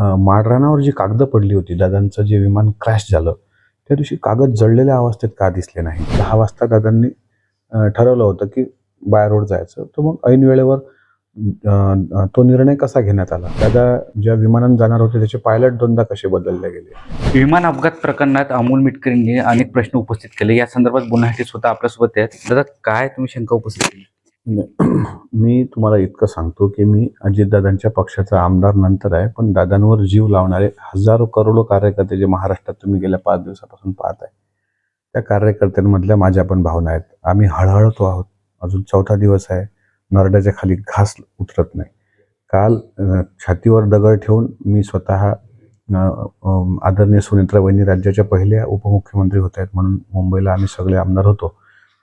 माडरानावर माळरानावर जी कागदं पडली होती दादांचं जे विमान क्रॅश झालं त्या दिवशी कागद जळलेल्या अवस्थेत का दिसले नाही दहा वाजता दादांनी ठरवलं होतं की बाय रोड जायचं. तर मग ऐन वेळेवर तो निर्णय कसा घेण्यात आला? दादा ज्या विमानात जाणार होते त्याचे पायलट दोनदा कसे बदलले गेले? विमान अपघात प्रकरणात अमोल मिटकरींनी अनेक प्रश्न उपस्थित केले. या संदर्भात बोलण्यासाठी स्वतः आपल्यासोबत आहेत. दादा काय तुम्ही शंका उपस्थित केली? म्हणजे मी तुम्हाला इतकं सांगतो की मी अजितदादांच्या पक्षाचा आमदार नंतर आहे पण दादांवर जीव लावणारे हजारो करोडो कार्यकर्ते जे महाराष्ट्रात तुम्ही गेल्या पाच दिवसापासून पाहत आहे त्या कार्यकर्त्यांमधल्या माझ्या पण भावना आहेत. आम्ही हळहळतो आहोत. अजून चौथा दिवस आहे. नरड्याच्या खाली घास उतरत नाही. काल छातीवर दगड ठेवून मी स्वतः आदरणीय सुनेत्रा वहिनी राज्याच्या पहिल्या उपमुख्यमंत्री होत आहेत म्हणून मुंबईला आम्ही सगळे आमदार होतो.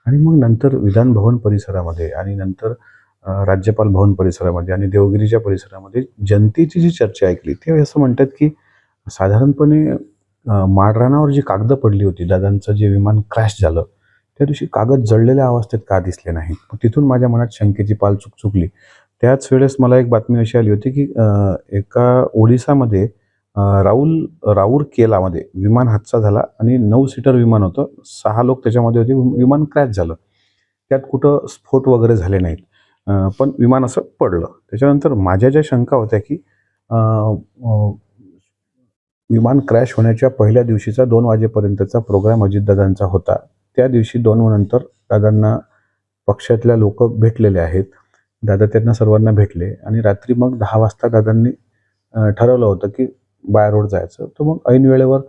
आणि मग नंतर विधान भवन परिसरामध्ये आणि नंतर राज्यपाल भवन परिसरामध्ये आणि देवगिरीच्या परिसरामध्ये जनतेची जी चर्चा ऐकली ते असं म्हणतात की साधारणपणे माळरानावर जी कागदं पडली होती दादांचं जे विमान क्रॅश झालं त्या दिवशी कागद जळलेल्या अवस्थेत का दिसले नाहीत? तिथून माझ्या मनात शंकेची पाल चुक चुकली त्याच वेळेस मला एक बातमी अशी आली होती की एका ओडिसामध्ये राहुल राऊर केलामध्ये विमान हादसा झाला आणि नऊ सीटर विमान होतं. सहा लोक त्याच्यामध्ये होते. विमान क्रॅश झालं. त्यात कुठं स्फोट वगैरे झाले नाहीत. पण विमान असं पडलं. त्याच्यानंतर माझ्या ज्या शंका होत्या की विमान क्रॅश होण्याच्या पहिल्या दिवशीचा दोन वाजेपर्यंतचा प्रोग्राम अजितदादांचा होता. त्या दिवशी दोन नंतर दादांना पक्षातल्या लोक भेटलेले आहेत. दादा त्यांना सर्वांना भेटले आणि रात्री मग दहा वाजता दादांनी ठरवलं होतं की बाय रोड जायचं तर मग ऐन वेळेवर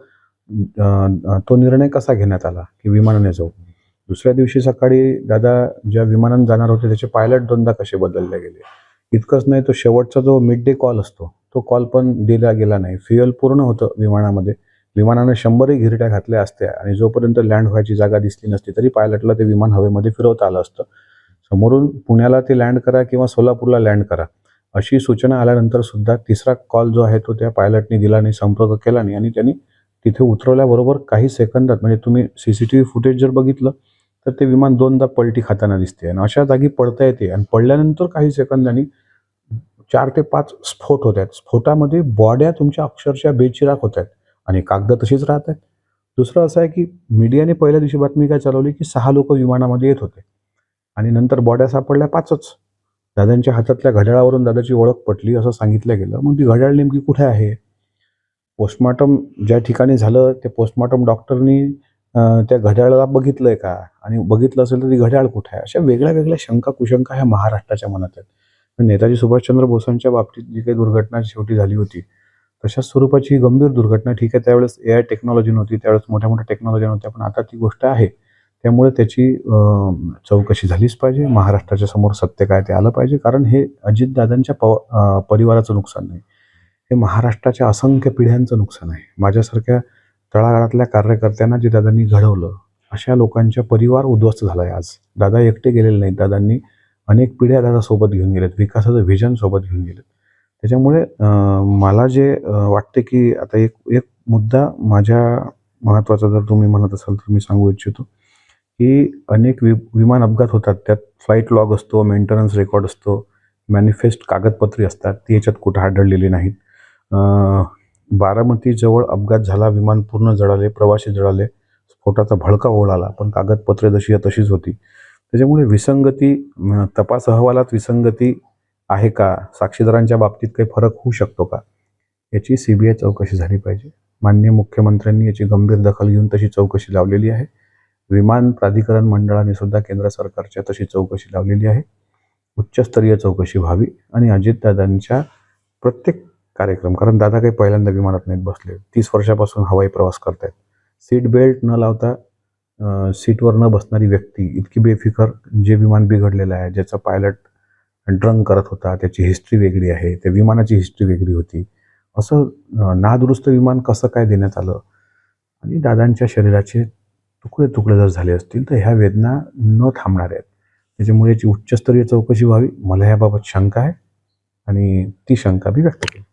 तो निर्णय कसा घेण्यात आला की विमानाने जाऊ? दुसऱ्या दिवशी सकाळी दादा ज्या विमानानं जाणार होते त्याचे पायलट दोनदा कसे बदलले गेले? इतकंच नाही तो शेवटचा जो मिड डे कॉल असतो तो कॉल पण दिला गेला नाही. फ्युएल पूर्ण होतं विमानामध्ये. विमानानं शंभरही घिरट्या घातल्या असत्या आणि जोपर्यंत लँड व्हायची जागा दिसली नसती तरी पायलटला ते विमान हवेमध्ये फिरवता आलं असतं. समोरून पुण्याला ते लँड करा किंवा सोलापूरला लँड करा. अशी सूचना आल्यानंतर सुद्धा तिसरा कॉल जो आहे तो त्या पायलटने दिला नाही संपर्क केला नाही. आणि त्यांनी तिथे उतरवल्याबरोबर काही सेकंदात म्हणजे तुम्ही C C T V footage जर बघितलं तर ते विमान दोनदा पलटी खाताना दिसते. आणि अशा जागी पडता येते. आणि पडल्यानंतर काही सेकंदांनी चार ते पाच स्फोट होत आहेत स्फोटामध्ये बॉड्या तुमच्या अक्षरशः बेचिराक होत आहेत आणि कागद तशीच राहत आहेत दुसरं असं आहे की मीडियाने पहिल्या दिवशी बातमी काय चालवली की सहा लोक विमानामध्ये येत होते. आणि नंतर बॉड्या सापडल्या पाचच. दादांच्या हातातल्या घड्याळावरून दादाची ओळख पटली असं सांगितलं गेलं. मग ती घड्याळ नेमकी कुठे आहे? पोस्टमॉर्टम ज्या ठिकाणी झालं ते पोस्टमॉर्टम डॉक्टरनी त्या घड्याळाला बघितलं आहे का? आणि बघितलं असेल तर ती घड्याळ कुठे आहे? अशा वेगळ्या वेगळ्या शंका कुशंका ह्या महाराष्ट्राच्या मनात आहेत. नेताजी सुभाषचंद्र बोसांच्या बाबतीत जी काही दुर्घटना शेवटी झाली होती तशाच स्वरूपाची गंभीर दुर्घटना ठीक आहे त्यावेळेस ए आय टेक्नॉलॉजी नव्हती त्यावेळेस मोठ्या मोठ्या टेक्नॉलॉजी नव्हत्या पण आता ती गोष्ट आहे. त्यामुळे त्याची चौकशी झालीच पाहिजे. महाराष्ट्राच्या समोर सत्य काय ते आलं पाहिजे. कारण हे अजितदादांच्या पव परिवाराचं नुकसान नाही. हे महाराष्ट्राच्या असंख्य पिढ्यांचं नुकसान आहे. माझ्यासारख्या तळागाळातल्या कार्यकर्त्यांना जे दादांनी घडवलं अशा लोकांच्या परिवार उद्ध्वस्त झाला आहे आज. दादा एकटे गेलेले नाहीत. दादांनी अनेक पिढ्या दादा सोबत घेऊन गेलेत. विकासाचं व्हिजन सोबत घेऊन गेलेत. त्याच्यामुळे मला जे वाटते की आता एक एक मुद्दा माझ्या महत्त्वाचा जर तुम्ही म्हणत असाल तर मी सांगू इच्छितो. की अनेक वि विमान अपघात होतात. त्यात फ्लाईट लॉग असतो मेंटेनन्स रेकॉर्ड असतो मॅनिफेस्ट कागदपत्रे असतात. ती याच्यात कुठं आढळलेली नाहीत. बारामतीजवळ अपघात झाला विमान पूर्ण जळाले प्रवासी जळाले स्फोटाचा भडका ओढाला पण कागदपत्रे जशी तशीच होती. त्याच्यामुळे विसंगती तपास अहवालात विसंगती आहे का? साक्षीदारांच्या बाबतीत काही फरक होऊ शकतो का? याची सी बी आय चौकशी झाली पाहिजे. माननीय मुख्यमंत्र्यांनी याची गंभीर दखल घेऊन तशी चौकशी लावलेली आहे. विमान प्राधिकरण मंडळाने सुद्धा केंद्र सरकारच्या तशी चौकशी लावलेली आहे. उच्चस्तरीय चौकशी व्हावी आणि अजितदादांच्या प्रत्येक कार्यक्रम कारण दादा काही पहिल्यांदा विमानात नाहीत बसले. तीस वर्षापासून हवाई प्रवास करतायत. सीट बेल्ट न लावता सीटवर न बसणारी व्यक्ती इतकी बेफिकर जे विमान बिघडलेलं आहे ज्याचा पायलट ड्रंक करत होता त्याची हिस्ट्री वेगळी आहे त्या विमानाची हिस्ट्री वेगळी होती. असं नादुरुस्त विमान कसं काय देण्यात आलं? आणि दादांच्या शरीराचे तुकडे तुकडे जर झाले असतील तर ह्या वेदना न थांबणार आहेत. त्याच्यामुळे याची उच्चस्तरीय चौकशी व्हावी. मला याबाबत शंका आहे आणि ती शंका मी व्यक्त केली.